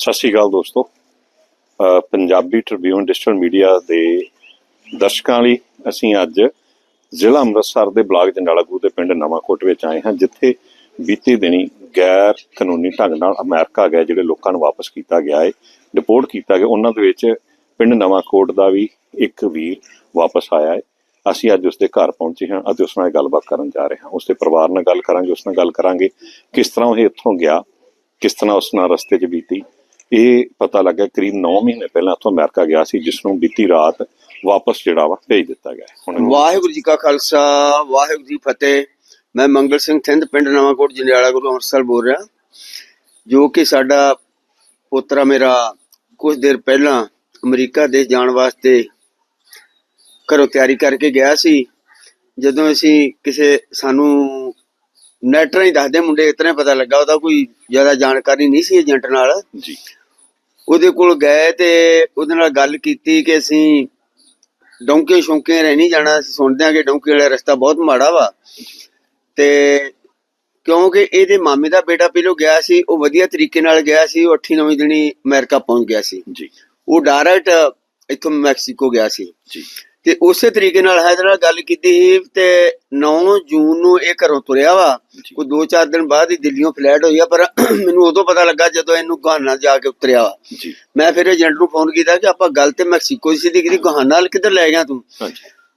ਸਤਿ ਸ਼੍ਰੀ ਅਕਾਲ ਦੋਸਤੋ। Punjabi Tribune digital media ਦੇ ਦਰਸ਼ਕਾਂ ਲਈ ਅਸੀਂ ਅੱਜ ਜ਼ਿਲ੍ਹਾ ਅੰਮ੍ਰਿਤਸਰ ਦੇ ਬਲਾਕ ਜੰਡਾਲਾਗੂ ਦੇ ਪਿੰਡ ਨਵਾਂਕੋਟ ਵਿੱਚ ਆਏ ਹਾਂ, ਜਿੱਥੇ ਬੀਤੇ ਦਿਨੀ ਗੈਰ ਕਾਨੂੰਨੀ ਢੰਗ ਨਾਲ ਅਮਰੀਕਾ ਗਏ, ਜਿਹੜੇ ਲੋਕਾਂ ਨੂੰ ਵਾਪਸ ਕੀਤਾ ਗਿਆ ਹੈ ਡਿਪੋਰਟ ਕੀਤਾ ਗਿਆ। ਉਹਨਾਂ ਦੇ ਵਿੱਚ ਪਿੰਡ ਨਵਾਂਕੋਟ ਦਾ ਵੀ ਇੱਕ ਵੀਰ ਵਾਪਸ ਆਇਆ ਹੈ ਅਸੀਂ ਅੱਜ ਉਸਦੇ ਘਰ ਪਹੁੰਚੇ ਹਾਂ ਅਤੇ ਉਸ ਨਾਲ ਗੱਲਬਾਤ ਕਰਨ ਜਾ ਰਹੇ ਹਾਂ। ਉਸਦੇ ਪਰਿਵਾਰ ਨਾਲ ਗੱਲ ਕਰਾਂਗੇ, ਉਸ ਨਾਲ ਗੱਲ ਕਰਾਂਗੇ ਕਿਸ ਤਰ੍ਹਾਂ ਉਹ ਇੱਥੋਂ ਗਿਆ, ਕਿਸ ਤਰ੍ਹਾਂ ਉਸ ਨਾਲ ਰਸਤੇ 'ਚ ਬੀਤੀ ਇਹ ਪਤਾ ਲੱਗਾ ਕਰੀਬ 9 ਮਹੀਨੇ ਪਹਿਲਾਂ ਉੱਥੋਂ ਅਮਰੀਕਾ ਗਿਆ ਸੀ ਜਿਸ ਨੂੰ ਬੀਤੀ ਰਾਤ ਵਾਪਸ ਜਿਹੜਾ ਵਾ ਭੇਜ ਦਿੱਤਾ ਗਿਆ। ਹੁਣ ਵਾਹਿਗੁਰੂ ਜੀ ਕਾ ਖਾਲਸਾ ਵਾਹਿਗੁਰੂ ਜੀ ਫਤਿਹ। ਮੈਂ ਮੰਗਲ ਸਿੰਘ ਥਿੰਦ ਪਿੰਡ ਨਵਾਂਕੋਟ ਜੰਡਿਆਲਾ ਗੁਰੂ ਅੰਮ੍ਰਿਤਸਰ ਬੋਲ ਰਿਹਾ। ਜੋ ਕਿ ਸਾਡਾ ਪੋਤਰਾ ਮੇਰਾ ਕੁਝ ਦੇਰ ਪਹਿਲਾਂ ਅਮਰੀਕਾ ਦੇਸ਼ ਜਾਣ ਵਾਸਤੇ ਘਰੋਂ ਤਿਆਰੀ ਕਰਕੇ ਗਿਆ ਸੀ। ਜਦੋਂ ਅਸੀਂ ਕਿਸੇ ਸਾਨੂੰ ਨੈਟ ਰਾਹੀਂ ਦੱਸਦੇ ਮੁੰਡੇ ਇਤਨੇ ਪਤਾ ਲੱਗਾ ਉਹਦਾ ਕੋਈ ਜ਼ਿਆਦਾ ਜਾਣਕਾਰੀ ਨਹੀਂ ਸੀ ਏਜੰਟ ਨਾਲ। ਜੀ। ਉਹਦੇ ਕੋਲ ਗਏ ਤੇ ਉਹਦੇ ਨਾਲ ਗੱਲ ਕੀਤੀ ਕਿ ਅਸੀਂ ਡੌਂਕੇ ਸ਼ੌਂਕੇ ਰਹਿ ਨਹੀਂ ਜਾਣਾ ਅਸੀਂ ਸੁਣਦੇ ਹਾਂ ਕਿ ਡੌਂਕੇ ਵਾਲਾ ਰਸਤਾ ਬਹੁਤ ਮਾੜਾ ਵਾ। ਤੇ ਕਿਉਂਕਿ ਇਹਦੇ ਮਾਮੇ ਦਾ ਬੇਟਾ ਪਹਿਲੋਂ ਗਿਆ ਸੀ ਉਹ ਵਧੀਆ ਤਰੀਕੇ ਨਾਲ ਗਿਆ ਸੀ ਉਹ 8 9 ਦਿਨੀ ਅਮਰੀਕਾ ਪਹੁੰਚ ਗਿਆ ਸੀ। ਜੀ। ਉਹ ਡਾਇਰੈਕਟ ਇੱਥੋਂ ਮੈਕਸੀਕੋ ਗਿਆ ਸੀ। ਜੀ। ਤੇ ਉਸੇ ਤਰੀਕੇ ਨਾਲ ਹੈਦਰ ਨਾਲ ਗੱਲ ਕੀਤੀ ਸੀ ਤੇ 9 ਜੂਨ ਨੂੰ ਇਹ ਘਰੋਂ ਤੁਰਿਆ ਵਾ। ਕੋਈ 2-4 ਦਿਨ ਬਾਅਦ ਹੀ ਦਿੱਲੀੋਂ ਫਲੈਟ ਹੋਈ ਆ ਪਰ ਮੈਨੂੰ ਉਦੋਂ ਪਤਾ ਲੱਗਾ ਜਦੋਂ ਇਹਨੂੰ ਗਹਾਨਾ ਜਾ ਕੇ ਉਤਰਿਆ ਵਾ। ਮੈਂ ਫਿਰ ਏਜੰਟ ਨੂੰ ਫੋਨ ਕੀਤਾ ਕਿ ਆਪਾਂ ਗੱਲ ਤੇ ਮੈਕਸੀਕੋ ਦੀ ਸਿੱਧੀ ਕੀਤੀ ਗਹਾਨਾ ਨਾਲ ਕਿੱਧਰ ਲੈ ਗਿਆ ਤੂੰ?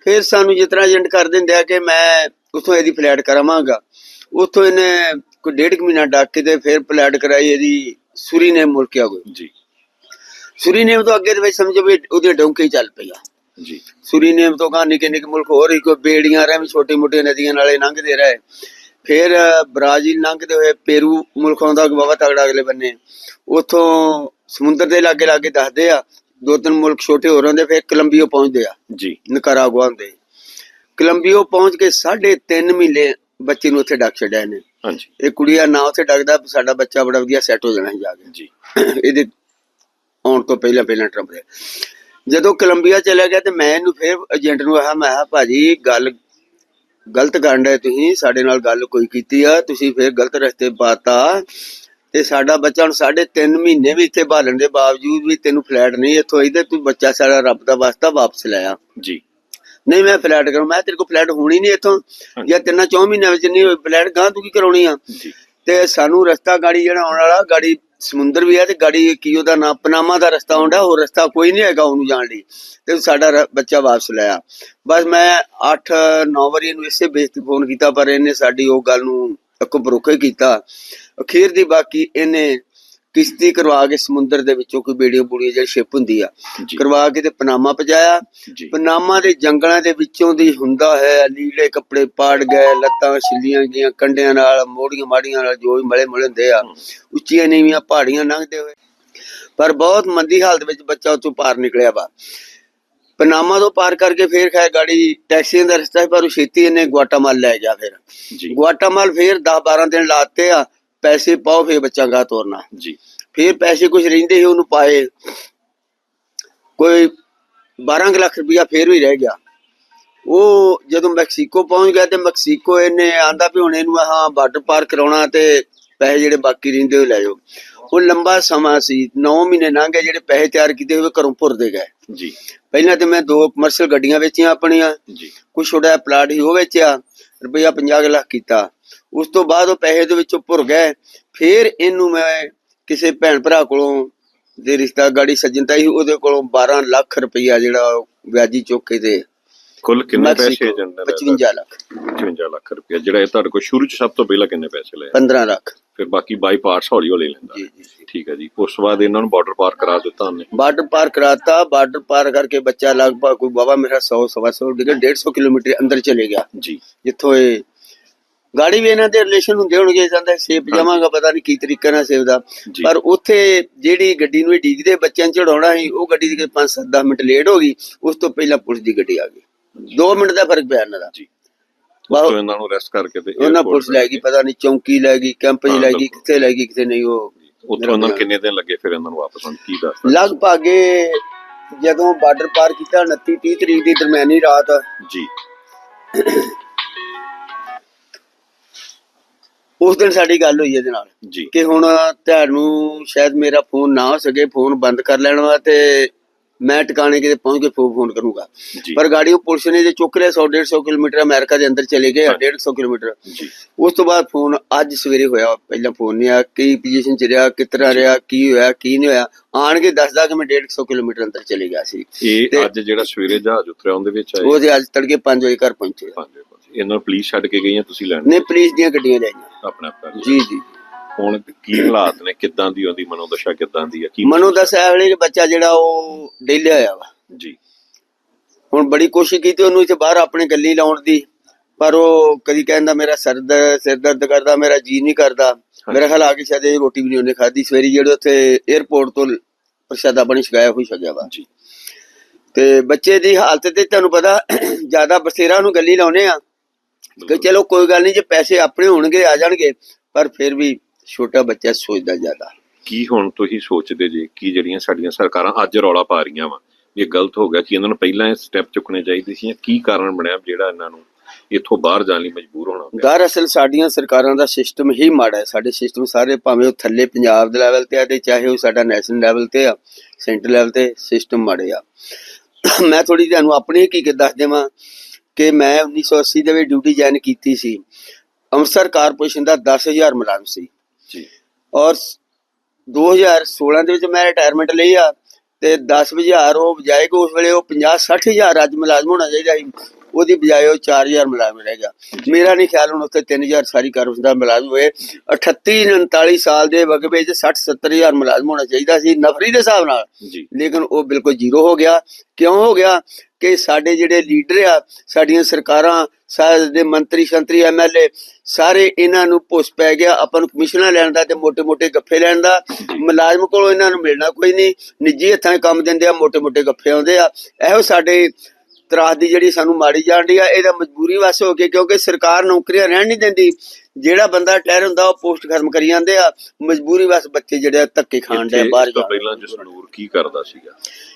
ਫਿਰ ਸਾਨੂੰ ਜਿਸ ਤਰ੍ਹਾਂ ਏਜੰਟ ਕਰ ਦਿੰਦੇ ਆ ਕਿ ਮੈਂ ਉੱਥੋਂ ਇਹਦੀ ਫਲੈਟ ਕਰਾਵਾਂਗਾ। ਉੱਥੋਂ ਇਹਨੇ ਕੋਈ ਡੇਢ ਮਹੀਨਾ ਡੱਕ ਕੇ ਤੇ ਫਿਰ ਫਲੈਟ ਕਰਾਈ ਇਹਦੀ ਸੁਰੀਨੇਮ ਮੁਲਕ ਆ ਕੋਈ ਜੀ। ਸੁਰੀਨੇਮ ਤੋਂ ਅੱਗੇ ਦੇ ਵਿੱਚ ਸਮਝੋ ਵੀ ਉਹਦੇ ਡੌਂਕੇ ਚੱਲ ਪਈਆ। ਜੀ। ਸੁਰੀਨੇਮ ਤੋਂ ਗਾ ਨਿੱਕੇ ਨਿੱਕੇ ਮੁਲਕ ਹੋਰ ਹੀ ਕੋਈ ਬੇੜੀਆਂ ਰਹਿ ਵੀ ਛੋਟੀ ਮੋਟੀਆਂ ਨਦੀਆਂ ਨਾਲੇ ਲੰਘਦੇ ਰਹੇ। ਫਿਰ ਬ੍ਰਾਜ਼ੀਲ ਲੰਘਦੇ ਹੋਏ ਪੇਰੂ ਮੁਲਕ ਆਉਂਦਾ ਬਾਬਾ ਤਗੜਾ ਅਗਲੇ ਬੰਨੇ। ਉਥੋਂ ਸਮੁੰਦਰ ਦੇ ਲਾਗੇ ਲਾਗੇ ਦੱਸਦੇ ਆ ਦੋ ਤਿੰਨ ਮੁਲਕ ਛੋਟੇ ਹੋਰ ਹੁੰਦੇ ਫਿਰ ਕੋਲੰਬੀਆ ਪਹੁੰਚਦੇ ਆ। ਜੀ। ਨਿਕਾਰਾਗੁਆ ਹੁੰਦੇ। ਕੋਲੰਬੀਆ ਪਹੁੰਚ ਕੇ ਸਾਢੇ ਤਿੰਨ ਮਹੀਨੇ ਬੱਚੇ ਨੂੰ ਉੱਥੇ ਡੱਕ ਛੱਡਿਆ ਇਹਨੇ। ਹਾਂਜੀ। ਇਹ ਕੁੜੀਆ ਨਾ ਉੱਥੇ ਡੱਕਦਾ ਸਾਡਾ ਬੱਚਾ ਬੜਾ ਵਧੀਆ ਸੈੱਟ ਹੋ ਜਾਣਾ ਕੇ। ਜੀ। ਇਹਦੇ ਆਉਣ ਤੋਂ ਪਹਿਲਾਂ ਪਹਿਲਾਂ ਟਰੰਪ ਦੇ। ਜਦੋਂ ਕੋਲੰਬੀਆ ਚਲਾ ਗਿਆ ਤੇ ਮੈਂ ਇਹਨੂੰ ਫਿਰ ਏਜੰਟ ਨੂੰ ਆਹ ਮੈਂ ਕਿਹਾ ਭਾਜੀ ਗੱਲ ਗਲਤ ਕਰਨ ਡਏ ਤੁਸੀਂ ਸਾਡੇ ਨਾਲ ਗੱਲ ਕੋਈ ਕੀਤੀ ਆ ਤੁਸੀਂ ਫਿਰ ਗਲਤ ਰਸਤੇ ਪਾਤਾ ਤੇ ਸਾਡਾ ਬੱਚਾ ਹੁਣ ਸਾਢੇ ਤਿੰਨ ਮਹੀਨੇ ਵੀ ਇੱਥੇ ਭਾਲਣ ਦੇ ਬਾਵਜੂਦ ਵੀ ਤੈਨੂੰ ਫਲੈਟ ਨਹੀਂ ਇੱਥੋਂ ਇਹਦੇ ਤੂੰ ਬੱਚਾ ਸਾਡਾ ਰੱਬ ਦਾ ਵਾਸਤਾ ਵਾਪਸ ਲੈ ਆ। ਜੀ। ਨਹੀਂ ਮੈਂ ਫਲੈਟ ਕਰਾਂ ਮੈਂ ਤੇਰੇ ਕੋਲ ਫਲੈਟ ਹੋਣੀ ਨਹੀਂ ਇੱਥੋਂ ਜਾਂ ਤਿੰਨਾਂ ਚੌਂ ਮਹੀਨਿਆਂ ਵਿੱਚ ਨਹੀਂ ਫਲੈਟ ਗਾਂ ਤੂੰ ਕੀ ਕਰਾਉਣੀ ਆ? ਤੇ ਸਾਨੂੰ ਰਸਤਾ ਗਾੜੀ ਜਿਹੜਾ ਆਉਣ ਵਾਲਾ ਗਾੜੀ ਸਮੁੰਦਰ ਵੀ ਹੈ ਤੇ ਗਾੜੀ ਕੀ ਉਹਦਾ ਨਾਮ ਪਨਾਮਾ ਦਾ ਰਸਤਾ ਹੁੰਦਾ ਹੋਰ ਰਸਤਾ ਕੋਈ ਨਹੀਂ ਹੈਗਾ ਉਹਨੂੰ ਜਾਣ ਲਈ। ਤੇ ਸਾਡਾ ਬੱਚਾ ਵਾਪਸ ਲਿਆ ਬਸ ਮੈਂ 8 9 ਵਾਰੀ ਇਹਨੂੰ ਇਸੇ ਬੇਸ ਤੇ ਫੋਨ ਕੀਤਾ, ਪਰ ਇਹਨੇ ਸਾਡੀ ਉਹ ਗੱਲ ਨੂੰ ਅੱਕੋ ਬਰੋਕੇ ਕੀਤਾ। ਅਖੀਰ ਦੀ ਬਾਕੀ ਇਹਨੇ ਕਿਸ਼ਤੀ ਕਰਵਾ ਕੇ ਸਮੁੰਦਰ ਦੇ ਵਿੱਚੋਂ ਕੋਈ ਬੇੜੀਆਂ ਬੂੜੀਆਂ ਜਿਹੜੀ ਸ਼ਿਪ ਹੁੰਦੀ ਆ ਕਰਵਾ ਕੇ ਤੇ ਪਨਾਮਾ ਪਜਾਇਆ। ਪਨਾਮਾ ਦੇ ਜੰਗਲਾਂ ਦੇ ਵਿੱਚੋਂ ਦੀ ਹੁੰਦਾ ਹੈ ਲੀੜੇ ਕੱਪੜੇ ਪਾੜ ਗਏ ਲੱਤਾਂ ਛਿੱਲੀਆਂ ਗਈਆਂ ਕੰਡਿਆਂ ਨਾਲ ਮੋੜੀਆਂ ਮਾੜੀਆਂ ਨਾਲ ਜੋ ਵੀ ਮਲੇ ਮਲੇ ਹੁੰਦੇ ਆ ਉੱਚੀਆਂ ਨੀਵੀਆਂ ਪਹਾੜੀਆਂ ਲੰਘਦੇ ਹੋਏ। ਪਰ ਬਹੁਤ ਮੰਦੀ ਹਾਲਤ ਵਿੱਚ ਬੱਚਾ ਉੱਥੋਂ ਪਾਰ ਨਿਕਲਿਆ ਵਾ। ਪਨਾਮਾ ਤੋਂ ਪਾਰ ਕਰਕੇ ਫੇਰ ਖੈ ਗਾੜੀ ਟੈਕਸੀਆਂ ਦਾ ਰਸਤਾ ਪਰ ਉਹ ਛੇਤੀ ਇਹਨੇ ਗੁਆਟਾਮਾਲ ਲੈ ਗਿਆ ਫਿਰ। ਗੁਆਟਾਮਾਲ ਫੇਰ 10 12 ਦਿਨ ਲਾਤੇ ਆ ਪੈਸੇ ਪਾਓ ਫੇਰ ਬੱਚਾ ਗਾ ਤੋਰਨਾ। ਜੀ। ਫਿਰ ਪੈਸੇ ਕੁਝ ਰਹਿੰਦੇ ਸੀ ਉਹਨੂੰ ਪਾਏ। ਕੋਈ 12 ਕੁ ਲੱਖ ਰੁਪਇਆ ਫੇਰ ਵੀ ਰਹਿ ਗਿਆ। ਉਹ ਜਦੋਂ ਮੈਕਸੀਕੋ ਪਹੁੰਚ ਗਿਆ ਤੇ ਮੈਕਸੀਕੋ ਇਹਨੇ ਆਂਦਾ ਵੀ ਹੁਣ ਇਹਨੂੰ ਹਾਂ ਬਾਰਡਰ ਪਾਰ ਕਰਾਉਣਾ ਤੇ ਪੈਸੇ ਜਿਹੜੇ ਬਾਕੀ ਰਹਿੰਦੇ ਉਹ ਲੈ ਜਾਓ। ਉਹ ਲੰਬਾ ਸਮਾਂ ਸੀ 9 ਮਹੀਨੇ ਲੰਘ ਗਏ ਜਿਹੜੇ ਪੈਸੇ ਤਿਆਰ ਕੀਤੇ ਹੋਏ ਘਰੋਂ ਭੁਰਦੇ ਗਏ। ਜੀ। ਪਹਿਲਾਂ ਤੇ ਮੈਂ ਦੋ ਕਮਰਸ਼ੀਅਲ ਗੱਡੀਆਂ ਵੇਚੀਆਂ ਆਪਣੀਆਂ। ਜੀ। ਕੁਛ ਛੋਟਾ ਪਲਾਟ ਹੀ ਉਹ ਵੇਚਿਆ। ਰੁਪਇਆ 50 ਲੱਖ ਕੀਤਾ। ਉਸ ਤੋਂ ਬਾਅਦ ਉਹ ਪੈਸੇ ਦੇ ਵਿੱਚੋਂ ਭੁਰ ਗਏ। ਫਿਰ ਇਹਨੂੰ ਮੈਂ ਕਿਸੇ ਭੈਣ ਭਰਾ ਕੋਲੋਂ ਦੇ ਰਿਸ਼ਤਾ ਗਾੜੀ ਸੱਜਣਤਾ ਸੀ ਉਹਦੇ ਕੋਲੋਂ 12 ਲੱਖ ਰੁਪਇਆ ਜਿਹੜਾ ਵਿਆਜੀ ਚੁੱਕ ਕੇ ਤੇ ਕੁੱਲ ਕਿੰਨੇ ਪੈਸੇ ਏਜੰਟ ਨੇ 55 ਲੱਖ। 55 ਲੱਖ ਰੁਪਏ ਜਿਹੜਾ ਇਹ ਤੁਹਾਡੇ ਕੋਲ ਸ਼ੁਰੂ ਚ ਸਭ ਤੋਂ ਪਹਿਲਾਂ ਕਿੰਨੇ ਪੈਸੇ ਲਏ? 15 ਲੱਖ। ਫਿਰ ਬਾਕੀ ਬਾਈ ਪਾਰਟਸ ਹੌਲੀ ਹੌਲੀ ਲੈਂਦਾ। ਜੀ ਜੀ ਠੀਕ ਹੈ ਜੀ। ਉਸ ਤੋਂ ਬਾਅਦ ਇਹਨਾਂ ਨੂੰ ਬਾਰਡਰ ਪਾਰ ਕਰਾ ਦਿੱਤਾ ਉਹਨੇ। ਬਾਰਡਰ ਪਾਰ ਕਰਾਤਾ। ਬਾਰਡਰ ਪਾਰ ਕਰਕੇ ਬੱਚਾ ਲਗਭਗ ਕੋਈ ਬਾਬਾ ਮੇਰਾ 100 ਸਵਾ 100 ਡਿਗੇ 150 ਕਿਲੋਮੀਟਰ ਅੰਦਰ ਚਲੇ ਗਿਆ। ਜੀ। ਜਿੱਥੋਂ ਇਹ ਗਾੜੀ ਵੀ ਇਹਨਾਂ ਦੇ ਰਿਲੇਸ਼ਨ ਹੁੰਦੇ ਹੋਣਗੇ ਜਾਂਦਾ ਸੇਫ ਜਾਵਾਂਗਾ ਪਤਾ ਨਹੀਂ ਕੀ ਤਰੀਕੇ ਨਾਲ ਸੇਫ ਦਾ। ਪਰ ਉੱਥੇ ਜਿਹੜੀ ਗੱਡੀ ਨੂੰ ਇਹ ਡੀਕਦੇ ਬੱਚਿਆਂ ਚੜਾਉਣਾ ਸੀ ਉਹ ਗੱਡੀ ਦੇ 5-7 ਮਿੰਟ ਲੇਟ ਹੋ ਗਈ। ਉਸ ਤੋਂ ਪਹਿਲਾਂ ਪੁਲਿਸ ਦੀ ਗੱਡੀ ਆ ਗਈ। 2 ਮਿੰਟ ਦਾ ਫ਼ਰਕ ਪਿਆ ਇਹਨਾਂ ਦਾ। ਜੀ। ਤੋਂ ਇਹਨਾਂ ਨੂੰ ਅਰੈਸਟ ਕਰਕੇ ਤੇ ਉਹਨਾਂ ਪੁਲਿਸ ਲੈ ਗਈ ਪਤਾ ਨਹੀਂ ਚੌਂਕੀ ਲੈ ਗਈ ਕੈਂਪ 'ਚ ਲੈ ਗਈ। ਕਿੱਥੇ ਲੈ ਗਈ ਕਿੱਥੇ ਨਹੀਂ ਉਹ ਉੱਥੋਂ ਉਹਨਾਂ ਕਿੰਨੇ ਦਿਨ ਲੱਗੇ ਫਿਰ ਇਹਨਾਂ ਨੂੰ ਵਾਪਸ ਆਉਣ ਕੀ ਦੱਸਦਾ ਲਗਭਗ ਜਦੋਂ ਬਾਰਡਰ ਪਾਰ ਕੀਤਾ 29 30 ਤਰੀਕ ਦੀ ਦਰਮਿਆਨੀ ਰਾਤ। ਜੀ। ਉਸ ਦਿਨ ਸਾਡੀ ਗੱਲ ਹੋਈ ਇਹਦੇ ਨਾਲ ਕਿ ਹੁਣ ਤੁਹਾਨੂੰ ਸ਼ਾਇਦ ਮੇਰਾ ਫੋਨ ਨਾ ਹੋ ਸਕੇ ਫੋਨ ਬੰਦ ਕਰ ਲੈਣਾ ਤੇ ਮੈਂ ਟਿਕਾਣੇ ਕਿਤੇ ਪਹੁੰਚ ਕੇ ਫੋਨ ਕਰੂੰਗਾ। ਪਰ ਗਾੜੀ ਉਹ ਪੁਲਿਸ ਨੇ ਜੇ ਚੁੱਕ ਲਿਆ 100 150 ਕਿਲੋਮੀਟਰ ਅਮਰੀਕਾ ਦੇ ਅੰਦਰ ਚਲੇ ਗਏ 150 ਕਿਲੋਮੀਟਰ। ਉਸ ਤੋਂ ਬਾਅਦ ਫੋਨ ਅੱਜ ਸਵੇਰੇ ਹੋਇਆ ਪਹਿਲਾਂ ਫੋਨ ਨਹੀਂ ਆਇਆ ਕੀ ਪੋਜੀਸ਼ਨ ਚ ਰਿਹਾ ਕਿਤਨਾ ਰਿਹਾ ਕੀ ਹੋਇਆ ਕੀ ਨਹੀਂ ਹੋਇਆ ਆਣ ਕੇ ਦੱਸਦਾ ਕਿ ਮੈਂ 150 ਕਿਲੋਮੀਟਰ ਅੰਦਰ ਚਲੇ ਗਿਆ ਸੀ। ਇਹ ਅੱਜ ਜਿਹੜਾ ਸਵੇਰੇ ਜਹਾਜ਼ ਉਤਰਿਆ ਉਹਦੇ ਵਿੱਚ ਆਏ? ਉਹ ਤੇ ਅੱਜ ਤੜਕੇ 5 ਵਜੇ ਘਰ ਪਹੁੰਚੇ। ਪੰਜ ਵਜੇ ਪਹੁੰਚੇ। ਇਹਨਾਂ ਨੂੰ ਪੁਲਿਸ ਛੱਡ ਕੇ ਗਈਆਂ ਤੁਸੀਂ ਲੈਣ? ਨੇ ਪੁਲਿਸ ਦੀਆਂ ਗੱਡੀਆਂ ਲੈ ਗਈਆਂ। ਆਪਣਾ ਆਪਣਾ। ਜੀ ਜੀ। ਹੁਣ ਕੀ ਹਾਲਾਤ ਨੇ? ਕਿੱਦਾਂ ਦੀ ਉਹਦੀ ਮਨੋਦਸ਼ਾ ਕਿੱਦਾਂ ਦੀ ਹੈ ਕੀ ਮਨੂ ਦੱਸ ਇਹ ਵੇਲੇ ਬੱਚਾ ਜਿਹੜਾ ਉਹ ਡੇਲਿਆ ਹੋਇਆ ਵਾ। ਜੀ। ਹੁਣ ਬੜੀ ਕੋਸ਼ਿਸ਼ ਕੀਤੀ ਉਹਨੂੰ ਇੱਥੇ ਬਾਹਰ ਆਪਣੇ ਗੱਲੀ ਲਾਉਣ ਦੀ ਪਰ ਉਹ ਕਦੀ ਕਹਿੰਦਾ ਮੇਰਾ ਸਿਰ ਸਿਰ ਦਰਦ ਕਰਦਾ ਮੇਰਾ ਜੀ ਨਹੀਂ ਕਰਦਾ। ਮੇਰਾ ਖਿਆਲ ਆ ਕੇ ਸ਼ਾਇਦ ਇਹ ਰੋਟੀ ਵੀ ਨਹੀਂ ਉਹਨੇ ਖਾਧੀ। ਸਵੇਰੇ ਜਿਹੜੇ ਉੱਥੇ 에어ਪੋਰਟ ਤੋਂ ਪ੍ਰਸ਼ਾਦਾ ਬਣੀ ਛਕਾਇਆ ਹੋਈ ਛਕਿਆ ਵਾ। ਜੀ। ਤੇ ਬੱਚੇ ਦੀ ਹਾਲਤ ਤੇ ਤੁਹਾਨੂੰ ਪਤਾ ਜ਼ਿਆਦਾ ਬਸੇਰਾ ਨੂੰ ਗੱਲੀ ਲਾਉਨੇ ਆ। ਕਿ ਚਲੋ ਕੋਈ ਗੱਲ ਨਹੀਂ ਜੇ ਪੈਸੇ ਆਪਣੇ ਹੋਣਗੇ ਆ ਜਾਣਗੇ ਪਰ ਫਿਰ ਵੀ ਛੋਟਾ ਬੱਚਾ ਸੋਚਦਾ ਜ਼ਿਆਦਾ। ਕੀ ਹੁਣ ਤੁਸੀਂ ਸੋਚਦੇ ਜੀ ਕੀ ਜਿਹੜੀਆਂ ਸਾਡੀਆਂ ਸਰਕਾਰਾਂ ਅੱਜ ਰੌਲਾ ਪਾ ਰਹੀਆਂ ਵਾ ਇਹ ਗਲਤ ਹੋ ਗਿਆ ਕਿ ਇਹਨਾਂ ਨੂੰ ਪਹਿਲਾਂ ਇਹ ਸਟੈਪ ਚੁੱਕਣੇ ਚਾਹੀਦੇ ਸੀ ਕੀ ਕਾਰਨ ਬਣਿਆ ਜਿਹੜਾ ਇਹਨਾਂ ਨੂੰ ਇੱਥੋਂ ਬਾਹਰ ਜਾਣ ਲਈ ਮਜਬੂਰ ਹੋਣਾ ਪਿਆ? ਦਰਅਸਲ ਸਾਡੀਆਂ ਸਰਕਾਰਾਂ ਦਾ ਸਿਸਟਮ ਹੀ ਮਾੜਾ ਹੈ। ਸਾਡੇ ਸਿਸਟਮ ਸਾਰੇ ਭਾਵੇਂ ਉਹ ਥੱਲੇ ਪੰਜਾਬ ਦੇ ਲੈਵਲ ਤੇ ਆ ਤੇ ਚਾਹੇ ਉਹ ਸਾਡਾ ਨੈਸ਼ਨਲ ਲੈਵਲ ਤੇ ਆ ਸੈਂਟਰ ਲੈਵਲ ਤੇ ਸਿਸਟਮ ਮਾੜੇ ਆ। ਮੈਂ ਥੋੜੀ ਤੁਹਾਨੂੰ ਆਪਣੀ ਕੀ ਦੱਸ ਦੇਵਾਂ ਕਿ ਮੈਂ 1980 ਦੇ ਵਿੱਚ ਡਿਊਟੀ ਜੁਆਇਨ ਕੀਤੀ ਸੀ। ਅੰਮ੍ਰਿਤਸਰ ਕਾਰਪੋਰੇਸ਼ਨ ਦਾ 10000 ਮੁਲਾਜ਼ਮ ਸੀ। ਜੀ। ਔਰ 2016 ਦੇ ਵਿੱਚ ਮੈਂ ਰਿਟਾਇਰਮੈਂਟ ਲਈ ਆ ਤੇ 10000 ਉਹ ਬਜਾਏ ਕਿ ਉਸ ਵੇਲੇ ਉਹ 50 60000 ਅੱਜ ਮੁਲਾਜ਼ਮ ਹੋਣਾ ਚਾਹੀਦਾ ਸੀ। ਉਹਦੀ ਬਜਾਏ ਉਹ 4000 ਮੁਲਾਜ਼ਮ ਰਹਿ ਗਿਆ। ਮੇਰਾ ਨਹੀਂ ਖਿਆਲ ਹੁਣ ਉੱਥੇ 3000 ਸਾਰੀ ਕਾਰਪੋਰੇਸ਼ਨ ਦਾ ਮੁਲਾਜ਼ਮ ਹੋਏ। 38 39 ਸਾਲ ਦੇ ਵਕਫੇ 'ਚ 60 70000 ਮੁਲਾਜ਼ਮ ਹੋਣਾ ਚਾਹੀਦਾ ਸੀ ਨਫਰੀ ਦੇ ਹਿਸਾਬ ਨਾਲ। ਲੇਕਿਨ ਉਹ ਬਿਲਕੁਲ ਜ਼ੀਰੋ ਹੋ ਗਿਆ। ਕਿਉਂ ਹੋ ਗਿਆ? ਕਿ ਸਾਡੇ ਜਿਹੜੇ ਲੀਡਰ ਆ ਸਾਡੀਆਂ ਸਰਕਾਰਾਂ ਸਾਰੇ ਦੇ ਮੰਤਰੀ, ਸ਼ੰਤਰੀ ਐਮਐਲਏ ਸਾਰੇ ਇਹਨਾਂ ਨੂੰ ਪੁੱਛ ਪੈ ਗਿਆ, ਆਪਾਂ ਨੂੰ ਕਮਿਸ਼ਨਾਂ ਲੈਣ ਦਾ ਤੇ ਮੋٹے-ਮੋٹے ਗੱਫੇ ਲੈਣ ਦਾ। ਮੁਲਾਜ਼ਮ ਕੋਲੋਂ ਇਹਨਾਂ ਨੂੰ ਮਿਲਣਾ ਕੋਈ ਨਹੀਂ। ਨਿੱਜੀ ਹੱਥਾਂ ਕੰਮ ਦਿੰਦੇ ਆ ਮੋٹے-ਮੋٹے ਗੱਫੇ ਆਉਂਦੇ ਆ। ਇਹੋ ਸਾਡੇ ਤਰਾਸ ਦੀ ਜਿਹੜੀ ਸਾਨੂੰ ਮਾਰੀ ਜਾਂਦੀ ਆ ਇਹਦਾ ਮਜਬੂਰੀ ਵਸ ਹੋ ਕੇ ਕਿਉਂਕਿ ਸਰਕਾਰ ਨੌਕਰੀਆਂ ਰਹਿਣ ਨਹੀਂ ਦਿੰਦੀ। ਜਿਹੜਾ ਬੰਦਾ ਟਹਿਰ ਹੁੰਦਾ ਉਹ ਪੋਸਟ ਖਤਮ ਕਰੀ ਜਾਂਦੇ ਆ। ਮਜਬੂਰੀ ਵਸ ਬੱਚੇ ਜਿਹੜੇ ਆ ਧੱਕੇ ਖਾਣ ਦੇ ਬਾਹਰ ਜਾਣ। ਪਹਿਲਾਂ ਜਸਨੂਰ ਕੀ ਕਰਦਾ ਸੀਗਾ?